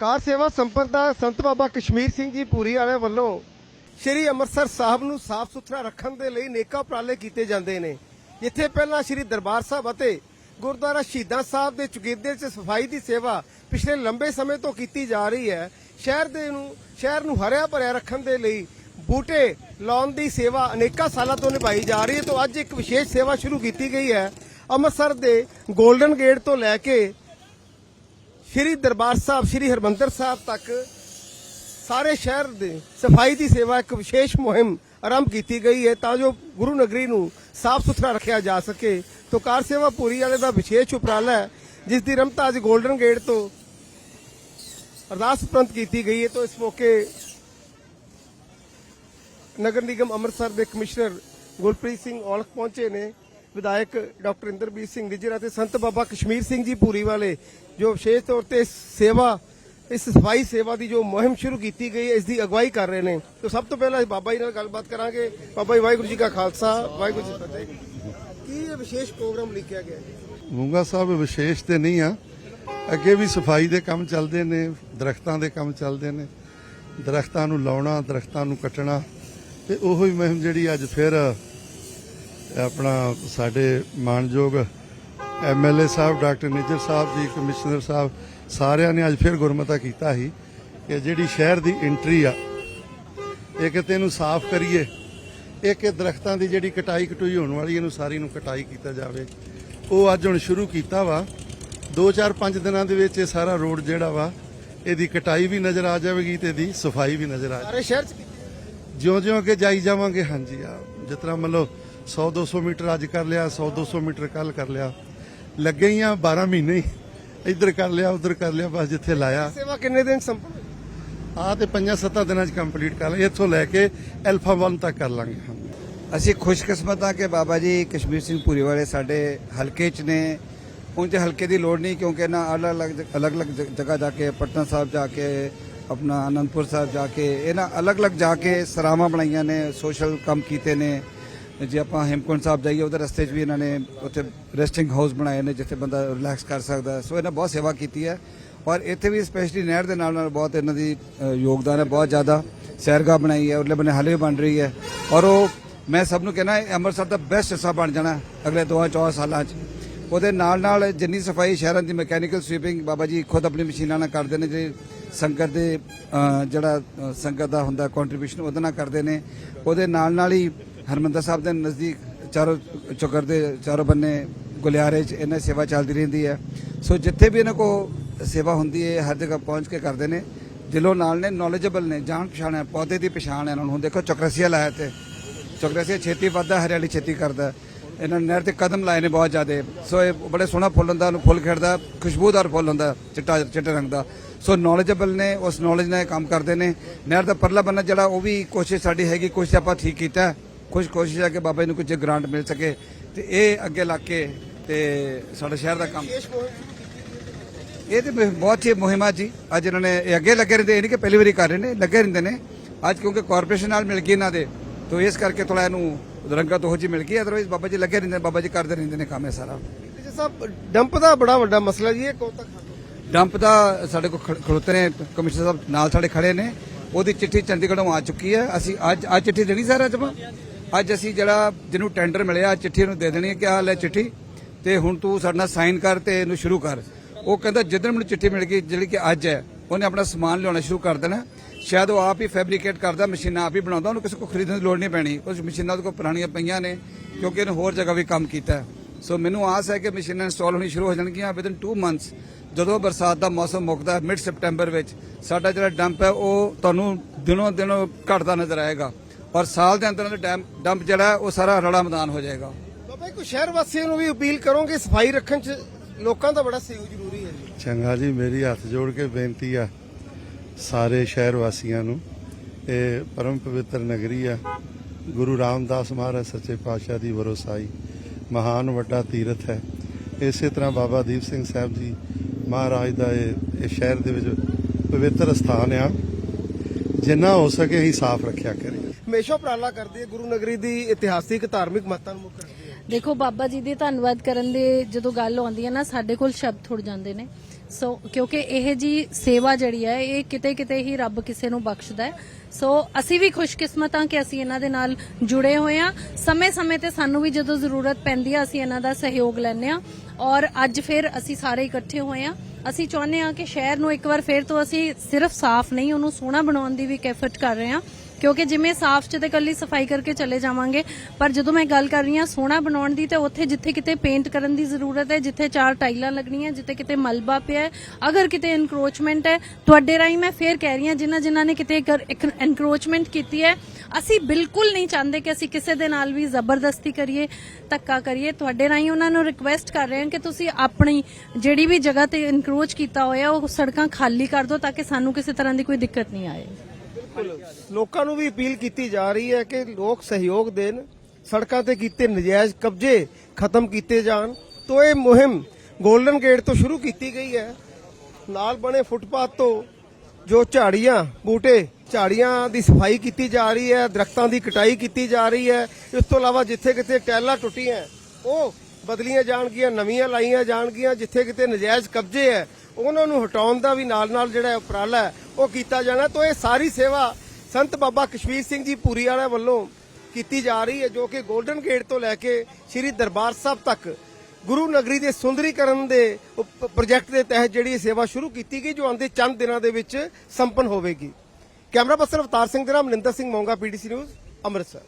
ਕਾਰ ਸੇਵਾ ਸੰਪਰਦਾ ਸੰਤ ਬਾਬਾ ਕਸ਼ਮੀਰ ਸਿੰਘ ਜੀ ਪੂਰੀ ਵਾਲੇ ਵੱਲੋਂ ਸ਼੍ਰੀ ਅੰਮ੍ਰਿਤਸਰ ਸਾਹਿਬ ਨੂੰ ਸਾਫ਼ ਸੁਥਰਾ ਰੱਖਣ ਦੇ ਲਈ ਨੇਕਾਂ ਉਪਰਾਲੇ ਕੀਤੇ ਜਾਂਦੇ ਨੇ। ਜਿੱਥੇ ਪਹਿਲਾਂ ਸ਼੍ਰੀ ਦਰਬਾਰ ਸਾਹਿਬ ਅਤੇ ਗੁਰਦੁਆਰਾ ਸ਼ਹੀਦਾਂ ਸਾਹਿਬ ਦੇ ਚੁਗਿਰਦੇ 'ਚ ਸਫ਼ਾਈ ਦੀ ਸੇਵਾ ਪਿਛਲੇ ਲੰਬੇ ਸਮੇਂ ਤੋਂ ਕੀਤੀ ਜਾ ਰਹੀ ਹੈ। ਸ਼ਹਿਰ ਦੇ ਨੂੰ, ਸ਼ਹਿਰ ਨੂੰ ਹਰਿਆ ਭਰਿਆ ਰੱਖਣ ਦੇ ਲਈ ਬੂਟੇ ਲਾਉਣ ਦੀ ਸੇਵਾ ਅਨੇਕਾਂ ਸਾਲਾਂ ਤੋਂ ਨਿਭਾਈ ਜਾ ਰਹੀ ਹੈ ਤੋਂ ਅੱਜ ਇੱਕ ਵਿਸ਼ੇਸ਼ ਸੇਵਾ ਸ਼ੁਰੂ ਕੀਤੀ ਗਈ ਹੈ। ਅੰਮ੍ਰਿਤਸਰ ਦੇ 골ਡਨ ਗੇਟ ਤੋਂ ਲੈ ਕੇ ਸ਼੍ਰੀ ਦਰਬਾਰ ਸਾਹਿਬ, ਸ਼੍ਰੀ ਹਰਮੰਦਰ ਸਾਹਿਬ ਤੱਕ ਸਾਰੇ ਸ਼ਹਿਰ ਦੇ ਸਫ਼ਾਈ ਦੀ ਸੇਵਾ ਇੱਕ ਵਿਸ਼ੇਸ਼ ਮੁਹਿੰਮ ਆਰੰਭ ਕੀਤੀ ਗਈ ਹੈ ਤਾਂ ਜੋ ਗੁਰੂ ਨਗਰੀ ਨੂੰ ਸਾਫ਼ ਸੁਥਰਾ ਰੱਖਿਆ ਜਾ ਸਕੇ। ਤੋਂ ਕਾਰ ਸੇਵਾ ਪੂਰੀ ਵਾਲੇ ਦਾ ਵਿਸ਼ੇਸ਼ ਉਪਰਾਲਾ ਹੈ, ਜਿਸ ਦੀ ਰਮਤਾ ਅੱਜ 골ਡਨ ਗੇਟ ਤੋਂ ਅਰਦਾਸ ਉਪਰੰਤ ਕੀਤੀ ਗਈ ਹੈ। ਤੋਂ ਇਸ ਮੌਕੇ ਨਗਰ ਨਿਗਮ ਅੰਮ੍ਰਿਤਸਰ ਦੇ ਕਮਿਸ਼ਨਰ ਗੁਰਪ੍ਰੀਤ ਸਿੰਘ ਔਲਖ ਪਹੁੰਚੇ ਨੇ। ਵਿਧਾਇਕ ਡਾਕਟਰ ਇੰਦਰਬੀਰ ਸਿੰਘ ਨਿੱਜਰ ਅਤੇ ਸੰਤ ਬਾਬਾ ਕਸ਼ਮੀਰ ਸਿੰਘ ਜੀ ਪੂਰੀ ਵਾਲੇ, ਜੋ ਵਿਸ਼ੇਸ਼ ਤੌਰ ਤੇ ਸੇਵਾ, ਇਸ ਸਫ਼ਾਈ ਸੇਵਾ ਦੀ ਜੋ ਮੁਹਿੰਮ ਸ਼ੁਰੂ ਕੀਤੀ ਗਈ ਇਸ ਦੀ ਅਗਵਾਈ ਕਰ ਰਹੇ ਨੇ। ਤਾਂ ਸਭ ਤੋਂ ਪਹਿਲਾਂ ਬਾਬਾ ਜੀ ਨਾਲ ਗੱਲਬਾਤ ਕਰਾਂਗੇ। ਬਾਬਾ ਜੀ, ਵਾਹਿਗੁਰੂ ਜੀ ਕਾ ਖਾਲਸਾ, ਵਾਹਿਗੁਰੂ ਜੀ ਫਤਿਹ। ਕੀ ਇਹ ਵਿਸ਼ੇਸ਼ ਪ੍ਰੋਗਰਾਮ ਲਿਖਿਆ ਗਿਆ ਹੈ? ਮੂੰਗਾ ਸਾਹਿਬ ਵਿਸ਼ੇਸ਼ ਤੇ ਨਹੀਂ ਆ। ਅੱਗੇ ਵੀ ਸਫ਼ਾਈ ਦੇ ਕੰਮ ਚੱਲਦੇ ਨੇ, ਦਰਖਤਾਂ ਦੇ ਕੰਮ ਚੱਲਦੇ ਨੇ। ਦਰਖਤਾਂ ਨੂੰ ਲਾਉਣਾ, ਦਰਖਤਾਂ ਨੂੰ ਕੱਟਣਾ, ਤੇ ਉਹੋ ਮੁਹਿੰਮ ਜਿਹੜੀ ਅੱਜ ਫਿਰ ਆਪਣਾ ਸਾਡੇ ਮਾਨਯੋਗ ਐਮਐਲਏ ਸਾਹਿਬ ਡਾਕਟਰ ਨਿੱਜਰ ਸਾਹਿਬ ਜੀ ਕਮਿਸ਼ਨਰ ਸਾਹਿਬ ਸਾਰਿਆਂ ਨੇ ਅੱਜ ਫਿਰ ਗੁਰਮਤਾ ਕੀਤਾ ਸੀ ਕਿ ਜਿਹੜੀ ਸ਼ਹਿਰ ਦੀ ਐਂਟਰੀ ਆ ਇਹ ਕਿਤੇ ਇਹਨੂੰ ਸਾਫ਼ ਕਰੀਏ। ਇੱਕ ਇਹ ਦਰਖਤਾਂ ਦੀ ਜਿਹੜੀ ਕਟਾਈ ਕਟੂਈ ਹੋਣ ਵਾਲੀ ਇਹਨੂੰ ਸਾਰੀ ਨੂੰ ਕਟਾਈ ਕੀਤਾ ਜਾਵੇ। ਉਹ ਅੱਜ ਹੁਣ ਸ਼ੁਰੂ ਕੀਤਾ ਵਾ। 2-4-5 ਦਿਨਾਂ ਦੇ ਵਿੱਚ ਇਹ ਸਾਰਾ ਰੋਡ ਜਿਹੜਾ ਵਾ ਇਹਦੀ ਕਟਾਈ ਵੀ ਨਜ਼ਰ ਆ ਜਾਵੇਗੀ ਤੇ ਇਹਦੀ ਸਫ਼ਾਈ ਵੀ ਨਜ਼ਰ ਆ ਸਾਰੇ ਸ਼ਹਿਰ ਚ ਜਿਉਂ-ਜਿਉਂ ਅੱਗੇ ਜਾਈ ਜਾਵਾਂਗੇ ਹਾਂਜੀ ਆ ਜਿਸ ਤਰ੍ਹਾਂ ਮੰਨ ਲਓ 100-200 ਮੀਟਰ ਅੱਜ ਕਰ ਲਿਆ 100-200 ਮੀਟਰ ਕੱਲ ਕਰ ਲਿਆ। ਲੱਗੇ ਹੀ ਆ 12 ਮਹੀਨੇ ਇੱਧਰ ਕਰ ਲਿਆ ਉੱਧਰ ਕਰ ਲਿਆ ਬਸ ਜਿੱਥੇ ਲਾਇਆ। ਸੇਵਾ ਕਿੰਨੇ ਦਿਨ ਸੰਪੂਰਨ? ਆ ਤੇ 5-7 ਦਿਨਾਂ ਚ ਕੰਪਲੀਟ ਕਰ ਲਾਂਗੇ ਇੱਥੋਂ ਲੈ ਕੇ ਅਲਫਾ 1 ਤੱਕ ਕਰ ਲਾਂਗੇ ਹਾਂ। ਅਸੀਂ ਖੁਸ਼ਕਿਸਮਤ ਹਾਂ ਕਿ ਬਾਬਾ ਜੀ ਕਸ਼ਮੀਰ ਸਿੰਘ ਪੂਰੀ ਵਾਲੇ ਸਾਡੇ ਹਲਕੇ 'ਚ ਨੇ। ਉਂਝ ਹਲਕੇ ਦੀ ਲੋੜ ਨਹੀਂ ਕਿਉਂਕਿ ਨਾ ਅਲੱਗ-ਅਲੱਗ ਜਗ੍ਹਾ ਜਾ ਕੇ ਪਟਨਾ ਸਾਹਿਬ ਜਾ ਕੇ ਆਪਣਾ ਅਨੰਦਪੁਰ ਸਾਹਿਬ ਜਾ ਕੇ ਇਹਨਾਂ ਅਲੱਗ-ਅਲੱਗ ਜਾ ਕੇ ਸਰਾਵਾਂ ਬਣਾਈਆਂ ਨੇ ਸੋਸ਼ਲ ਕੰਮ ਕੀਤੇ ਨੇ। ਜੇ ਆਪਾਂ ਹੇਮਕੁੰਟ ਸਾਹਿਬ ਜਾਈਏ, ਉਹਦੇ ਰਸਤੇ 'ਚ ਵੀ ਇਹਨਾਂ ਨੇ ਉੱਥੇ ਰੈਸਟਿੰਗ ਹਾਊਸ ਬਣਾਏ ਨੇ, ਜਿੱਥੇ ਬੰਦਾ ਰਿਲੈਕਸ ਕਰ ਸਕਦਾ ਸੋ ਇਹਨਾਂ ਬਹੁਤ ਸੇਵਾ ਕੀਤੀ ਹੈ। ਔਰ ਇੱਥੇ ਵੀ ਸਪੈਸ਼ਲੀ ਨਹਿਰ ਦੇ ਨਾਲ ਨਾਲ ਬਹੁਤ ਇਹਨਾਂ ਦੀ ਯੋਗਦਾਨ ਹੈ, ਬਹੁਤ ਜ਼ਿਆਦਾ ਸੈਰਗਾਹ ਬਣਾਈ ਹੈ ਉਰਲੇ ਬੰਨੇ ਹਲੇ ਵੀ ਬਣ ਰਹੀ ਹੈ। ਔਰ ਉਹ, ਮੈਂ ਸਭ ਨੂੰ ਕਹਿਣਾ, ਇਹ ਅੰਮ੍ਰਿਤਸਰ ਦਾ ਬੈਸਟ ਹਿੱਸਾ ਬਣ ਜਾਣਾ ਅਗਲੇ 2-4 ਸਾਲਾਂ 'ਚ। ਉਹਦੇ ਨਾਲ ਨਾਲ ਜਿੰਨੀ ਸਫ਼ਾਈ ਸ਼ਹਿਰਾਂ ਦੀ ਮੈਕੈਨੀਕਲ ਸਵੀਪਿੰਗ ਬਾਬਾ ਜੀ ਖੁਦ ਆਪਣੀ ਮਸ਼ੀਨਾਂ ਨਾਲ ਕਰਦੇ ਨੇ ਜੇ ਸੰਗਤ ਦੇ ਜਿਹੜਾ ਸੰਗਤ ਦਾ ਹੁੰਦਾ ਕੰਟਰੀਬਿਊਸ਼ਨ ਉਹਦੇ ਨਾਲ ਕਰਦੇ ਨੇ। ਉਹਦੇ ਨਾਲ ਨਾਲ ਹੀ ਹਰਮੰਦਰ ਸਾਹਿਬ ਦੇ ਨਜ਼ਦੀਕ ਚਾਰੋਂ ਚੌਕਰ ਦੇ ਚਾਰੋਂ ਬੰਨੇ ਗੁਲਿਆਰੇ 'ਚ ਇਹਨਾਂ ਸੇਵਾ ਚੱਲਦੀ ਰਹਿੰਦੀ ਹੈ। ਸੋ ਜਿੱਥੇ ਵੀ ਇਹਨਾਂ ਕੋ ਸੇਵਾ ਹੁੰਦੀ ਹੈ, ਹਰ ਜਗ੍ਹਾ ਪਹੁੰਚ ਕੇ ਕਰਦੇ ਨੇ। ਦਿਲੋਂ ਨਾਲ ਨੇ ਨੌਲੇਜੇਬਲ ਨੇ, ਜਾਣ ਪਛਾਣ ਹੈ, ਪੌਦੇ ਦੀ ਪਛਾਣ ਹੈ ਇਹਨਾਂ ਨੂੰ। ਹੁਣ ਦੇਖੋ ਚੌਕਰਸੀਆ ਲਾਇਆ ਤੇ ਚੌਕਰਸੀਆ ਛੇਤੀ ਵੱਧਦਾ, ਹਰਿਆਲੀ ਛੇਤੀ ਕਰਦਾ। ਇਹਨਾਂ ਨੇ ਨਹਿਰ ਤੇ ਕਦਮ ਲਾਏ ਨੇ ਬਹੁਤ ਜ਼ਿਆਦੇ। ਸੋ ਇਹ ਬੜੇ ਸੋਹਣਾ ਫੁੱਲ ਹੁੰਦਾ, ਉਹਨੂੰ ਫੁੱਲ ਖਿੜਦਾ, ਖੁਸ਼ਬੂਦਾਰ ਫੁੱਲ ਹੁੰਦਾ, ਚਿੱਟਾ, ਚਿੱਟੇ ਰੰਗ ਦਾ। ਸੋ ਨੌਲੇਜੇਬਲ ਨੇ, ਉਸ ਨੌਲੇਜ ਨਾਲ ਇਹ ਕੰਮ ਕਰਦੇ ਨੇ। ਨਹਿਰ ਦਾ ਪਰਲਾ ਬੰਨਾ ਜਿਹੜਾ, ਉਹ ਵੀ ਕੋਸ਼ਿਸ਼ ਸਾਡੀ ਹੈਗੀ ਕੁਛ ਆਪਾਂ ਠੀਕ ਕੀਤਾ। ਕੁਛ ਕੋਸ਼ਿਸ਼ ਹੈ ਕਿ ਬਾਬਾ ਜੀ ਨੂੰ ਕੁਝ ਗ੍ਰਾਂਟ ਮਿਲ ਸਕੇ ਤੇ ਇਹ ਅੱਗੇ ਲੱਗ ਕੇ ਤੇ ਸਾਡੇ ਸ਼ਹਿਰ ਦਾ ਕੰਮ। ਇਹ ਤੇ ਬਹੁਤ ਹੀ ਮੁਹਿੰਮਾ ਜੀ। ਅੱਜ ਇਹਨਾਂ ਨੇ ਇਹ ਅੱਗੇ ਲੱਗੇ ਰਹਿੰਦੇ ਇਹ ਨਹੀਂ ਕਿ ਪਹਿਲੀ ਵਾਰੀ ਕਰ ਰਹੇ ਨੇ ਲੱਗੇ ਰਹਿੰਦੇ ਨੇ। ਅੱਜ ਕਿਉਂਕਿ ਕਾਰਪੋਰੇਸ਼ਨ ਨਾਲ ਮਿਲ ਗਈ ਇਹਨਾਂ ਦੇ ਤੋਂ ਇਸ ਕਰਕੇ ਥੋੜਾ ਇਹਨੂੰ ਰੰਗਤ ਉਹ ਜੀ ਮਿਲ ਗਈ ਅਦਰਵਾਈਜ਼ ਬਾਬਾ ਜੀ ਲੱਗੇ ਰਹਿੰਦੇ ਬਾਬਾ ਜੀ ਕਰਦੇ ਰਹਿੰਦੇ ਨੇ ਕੰਮ ਇਹ ਸਾਰਾ। ਜੀ ਸਾਹਿਬ ਡੰਪ ਦਾ ਬੜਾ ਵੱਡਾ ਮਸਲਾ ਜੀ ਇਹ ਕਦੋਂ ਤੱਕ? ਡੰਪ ਦਾ ਸਾਡੇ ਕੋਲ ਖੜ- ਖੜੋਤੇ ਨੇ ਕਮਿਸ਼ਨਰ ਸਾਹਿਬ ਨਾਲ ਸਾਡੇ ਖੜੇ ਨੇ। ਉਹਦੀ ਚਿੱਠੀ ਚੰਡੀਗੜ੍ਹੋਂ ਆ ਚੁੱਕੀ ਹੈ। ਅਸੀਂ ਅੱਜ ਅੱਜ ਚਿੱਠੀ ਦੇਣੀ ਸਰ ਆਪਾਂ? ਅੱਜ ਅਸੀਂ ਜਿਹੜਾ ਜਿਹਨੂੰ ਟੈਂਡਰ ਮਿਲਿਆ ਚਿੱਠੀ ਨੂੰ ਦੇ ਦੇਣੀ ਹੈ ਕਿ ਆਹ ਲੈ ਚਿੱਠੀ ਤੇ ਹੁਣ ਤੂੰ ਸਾਡੇ ਨਾਲ ਸਾਈਨ ਕਰ ਤੇ ਇਹਨੂੰ ਸ਼ੁਰੂ ਕਰ। ਉਹ ਕਹਿੰਦਾ ਜਿੱਦਣ ਮੈਨੂੰ ਚਿੱਠੀ ਮਿਲ ਗਈ, ਜਿਹੜੀ ਕਿ ਅੱਜ ਹੈ, ਉਹਨੇ ਆਪਣਾ ਸਮਾਨ ਲਿਆਉਣਾ ਸ਼ੁਰੂ ਕਰ ਦੇਣਾ। ਸ਼ਾਇਦ ਉਹ ਆਪ ਹੀ ਫੈਬਰੀਕੇਟ ਕਰਦਾ, ਮਸ਼ੀਨਾਂ ਆਪ ਹੀ ਬਣਾਉਂਦਾ, ਉਹਨੂੰ ਕਿਸੇ ਕੋਲ ਖਰੀਦਣ ਦੀ ਲੋੜ ਨਹੀਂ ਪੈਣੀ। ਉਸ ਮਸ਼ੀਨਾਂ ਉਹਦੇ ਕੋਲ ਪੁਰਾਣੀਆਂ ਪਈਆਂ ਨੇ, ਕਿਉਂਕਿ ਇਹਨੇ ਹੋਰ ਜਗ੍ਹਾ ਵੀ ਕੰਮ ਕੀਤਾ ਸੋ ਮੈਨੂੰ ਆਸ ਹੈ ਕਿ ਮਸ਼ੀਨਾਂ ਇੰਸਟਾਲ ਹੋਣੀ ਸ਼ੁਰੂ ਹੋ ਜਾਣਗੀਆਂ ਵਿਦਨ 2 ਮੰਥਸ ਜਦੋਂ ਬਰਸਾਤ ਦਾ ਮੌਸਮ ਮੁੱਕਦਾ ਮਿਡ ਸਪਟੈਂਬਰ ਵਿੱਚ, ਸਾਡਾ ਜਿਹੜਾ ਡੰਪ ਹੈ, ਉਹ ਤੁਹਾਨੂੰ ਦਿਨੋਂ ਦਿਨ ਘਟਦਾ ਨਜ਼ਰ ਆਏਗਾ। ਔਰ ਸਾਲ ਦੇ ਅੰਦਰ ਅੰਦਰ ਡੈਮ ਡੰਪ ਜਿਹੜਾ ਹੈ ਉਹ ਸਾਰਾ ਰੜਾ ਮੈਦਾਨ ਹੋ ਜਾਏਗਾ। ਬਾਬਾ ਕੋਈ ਸ਼ਹਿਰ ਵਾਸੀਆਂ ਨੂੰ ਵੀ ਅਪੀਲ ਕਰੋਗੇ? ਸਫ਼ਾਈ ਰੱਖਣ ਚ ਲੋਕਾਂ ਦਾ ਬੜਾ ਸਹਿਯੋਗ ਜ਼ਰੂਰੀ ਹੈ ਜੀ। ਚੰਗਾ ਜੀ ਮੇਰੀ ਹੱਥ ਜੋੜ ਕੇ ਬੇਨਤੀ ਆ ਸਾਰੇ ਸ਼ਹਿਰ ਵਾਸੀਆਂ ਨੂੰ। ਇਹ ਪਰਮ ਪਵਿੱਤਰ ਨਗਰੀ ਆ। ਗੁਰੂ ਰਾਮਦਾਸ ਮਹਾਰਾਜ ਸੱਚੇ ਪਾਤਸ਼ਾਹ ਦੀ ਵਰੋਸਾਈ ਮਹਾਨ ਵੱਡਾ ਤੀਰਥ ਹੈ। ਇਸੇ ਤਰ੍ਹਾਂ ਬਾਬਾ ਦੀਪ ਸਿੰਘ ਸਾਹਿਬ ਜੀ ਮਹਾਰਾਜ ਦਾ ਇਹ ਇਹ ਸ਼ਹਿਰ ਦੇ ਵਿੱਚ ਪਵਿੱਤਰ ਸਥਾਨ ਆ। ਜਿੰਨਾ ਹੋ ਸਕੇ ਅਸੀਂ ਸਾਫ਼ ਰੱਖਿਆ ਕਰੀਏ। ਹਮੇਸ਼ਾ ਉਪਰਾਲਾ ਕਰਦੀ ਹੈ, ਗੁਰੂ ਨਗਰੀ ਦੀ ਇਤਿਹਾਸਿਕ, ਧਾਰਮਿਕ ਮਹੱਤਤਾ ਨੂੰ ਮੁੱਖ ਰੱਖਦੀ ਹੈ। ਦੇਖੋ, ਬਾਬਾ ਜੀ ਦੇ ਧੰਨਵਾਦ ਕਰਨ ਦੇ ਜਦੋਂ ਗੱਲ ਆਉਂਦੀ ਹੈ ਨਾ, ਸਾਡੇ ਕੋਲ ਸ਼ਬਦ ਥੁੜ ਜਾਂਦੇ ਨੇ। ਸੋ, ਕਿਉਂਕਿ ਇਹ ਜੀ ਸੇਵਾ ਜਿਹੜੀ ਹੈ, ਇਹ ਕਿਤੇ ਕਿਤੇ ਹੀ ਰੱਬ ਕਿਸੇ ਨੂੰ ਬਖਸ਼ਦਾ ਹੈ। ਸੋ, ਅਸੀਂ ਵੀ ਖੁਸ਼ਕਿਸਮਤ ਹਾਂ ਕਿ ਅਸੀਂ ਇਹਨਾਂ ਦੇ ਨਾਲ ਜੁੜੇ ਹੋਏ ਹਾਂ। ਸਮੇਂ-ਸਮੇਂ ਤੇ ਸਾਨੂੰ ਵੀ ਜਦੋਂ ਜ਼ਰੂਰਤ ਪੈਂਦੀ ਹੈ, ਅਸੀਂ ਇਹਨਾਂ ਦਾ ਸਹਿਯੋਗ ਲੈਂਦੇ ਹਾਂ। ਔਰ ਅੱਜ ਫਿਰ ਅਸੀਂ ਸਾਰੇ ਇਕੱਠੇ ਹੋਏ ਹਾਂ। ਅਸੀਂ ਚਾਹੁੰਦੇ ਹਾਂ ਕਿ ਸ਼ਹਿਰ ਨੂੰ ਇੱਕ ਵਾਰ ਫੇਰ ਤੋਂ ਅਸੀਂ ਸਿਰਫ ਸਾਫ਼ ਨਹੀਂ, ਉਹਨੂੰ ਸੋਹਣਾ ਬਣਾਉਣ ਦੀ ਵੀ ਇੱਕ ਐਫਰਟ ਕਰ ਰਹੇ ਹਾਂ। ਕਿਉਂਕਿ ਜਿਵੇਂ ਸਾਫ਼ ਚ ਤੇ ਕੱਲੀ ਸਫ਼ਾਈ ਕਰਕੇ ਚਲੇ ਜਾਵਾਂਗੇ, ਪਰ ਜਦੋਂ ਮੈਂ ਗੱਲ ਕਰ ਰਹੀ ਹਾਂ ਸੋਹਣਾ ਬਣਾਉਣ ਦੀ, ਤੇ ਉੱਥੇ ਜਿੱਥੇ ਕਿਤੇ ਪੇਂਟ ਕਰਨ ਦੀ ਜ਼ਰੂਰਤ ਹੈ, ਜਿੱਥੇ ਚਾਰ ਟਾਈਲਾਂ ਲੱਗਣੀਆਂ, ਜਿੱਥੇ ਕਿਤੇ ਮਲਬਾ ਪਿਆ ਹੈ, ਅਗਰ ਕਿਤੇ ਇਨਕਰੋਚਮੈਂਟ ਹੈ, ਤੁਹਾਡੇ ਰਾਹੀਂ ਮੈਂ ਫੇਰ ਕਹਿ ਰਹੀ ਹਾਂ, ਜਿਨ੍ਹਾਂ ਜਿਨ੍ਹਾਂ ਨੇ ਕਿਤੇ ਇਨਕਰੋਚਮੈਂਟ ਕੀਤੀ ਹੈ, ਅਸੀਂ ਬਿਲਕੁਲ ਨਹੀਂ ਚਾਹੁੰਦੇ ਕਿ ਅਸੀਂ ਕਿਸੇ ਦੇ ਨਾਲ ਵੀ ਜ਼ਬਰਦਸਤੀ ਕਰੀਏ, ਧੱਕਾ ਕਰੀਏ। ਤੁਹਾਡੇ ਰਾਹੀਂ ਉਹਨਾਂ ਨੂੰ ਰਿਕੁਐਸਟ ਕਰ ਰਹੇ ਹਾਂ ਕਿ ਤੁਸੀਂ ਆਪਣੀ ਜਿਹੜੀ ਵੀ ਜਗ੍ਹਾ ਤੇ ਇਨਕਰੋਚ ਕੀਤਾ ਹੋਇਆ, ਉਹ ਸੜਕਾਂ ਖਾਲੀ ਕਰ ਦਿਓ, ਤਾਂ ਕਿ ਸਾਨੂੰ ਕਿਸੇ ਤਰ੍ਹਾਂ ਦੀ ਕੋਈ ਦਿੱਕਤ ਨਹੀਂ ਆਏ। ਲੋਕਾਂ ਨੂੰ ਵੀ ਅਪੀਲ ਕੀਤੀ ਜਾ ਰਹੀ ਹੈ ਕਿ ਲੋਕ ਸਹਿਯੋਗ ਦੇਣ, ਸੜਕਾਂ ਤੇ ਕੀਤੇ ਨਜਾਇਜ਼ ਕਬਜ਼ੇ ਖਤਮ ਕੀਤੇ ਜਾਣ। ਤੋਂ ਇਹ ਮੁਹਿੰਮ ਗੋਲਡਨ ਗੇਟ ਤੋਂ ਸ਼ੁਰੂ ਕੀਤੀ ਗਈ ਹੈ। ਨਾਲ ਬਣੇ ਫੁੱਟਪਾਥ ਤੋਂ ਜੋ ਝਾੜੀਆਂ, ਬੂਟੇ, ਝਾੜੀਆਂ ਦੀ ਸਫ਼ਾਈ ਕੀਤੀ ਜਾ ਰਹੀ ਹੈ, ਦਰਖਤਾਂ ਦੀ ਕਟਾਈ ਕੀਤੀ ਜਾ ਰਹੀ ਹੈ। ਇਸ ਤੋਂ ਇਲਾਵਾ ਜਿੱਥੇ ਕਿਤੇ ਟੈਲਾਂ ਟੁੱਟੀਆਂ, ਉਹ ਬਦਲੀਆਂ ਜਾਣਗੀਆਂ, ਨਵੀਆਂ ਲਾਈਆਂ ਜਾਣਗੀਆਂ। ਜਿੱਥੇ ਕਿਤੇ ਨਜਾਇਜ਼ ਕਬਜ਼ੇ ਹੈ, ਉਹਨਾਂ ਨੂੰ ਹਟਾਉਣ ਦਾ ਵੀ ਨਾਲ ਨਾਲ ਜਿਹੜਾ ਉਪਰਾਲਾ ਹੈ ਉਹ ਕੀਤਾ ਜਾਣਾ। ਤੋਂ ਇਹ ਸਾਰੀ ਸੇਵਾ ਸੰਤ ਬਾਬਾ ਕਸ਼ਮੀਰ ਸਿੰਘ ਜੀ ਪੂਰੀ ਵਾਲਿਆਂ ਵੱਲੋਂ ਕੀਤੀ ਜਾ ਰਹੀ ਹੈ, ਜੋ ਕਿ 골ਡਨ ਗੇਟ ਤੋਂ ਲੈ ਕੇ ਸ੍ਰੀ ਦਰਬਾਰ ਸਾਹਿਬ ਤੱਕ, ਗੁਰੂ ਨਗਰੀ ਦੇ ਸੁੰਦਰੀਕਰਨ ਦੇ ਪ੍ਰੋਜੈਕਟ ਦੇ ਤਹਿਤ ਜਿਹੜੀ ਸੇਵਾ ਸ਼ੁਰੂ ਕੀਤੀ ਗਈ, ਜੋ ਆਉਂਦੇ ਚੰਦ ਦਿਨਾਂ ਦੇ ਵਿੱਚ ਸੰਪੰਨ ਹੋਵੇਗੀ। ਕੈਮਰਾ ਪਰਸਨ ਅਵਤਾਰ ਸਿੰਘ ਦੇ ਨਾਲ ਮਨਿੰਦਰ ਸਿੰਘ ਮੋਂਗਾ, ਪੀਡੀਸੀ ਨਿਊਜ਼, ਅੰਮ੍ਰਿਤਸਰ।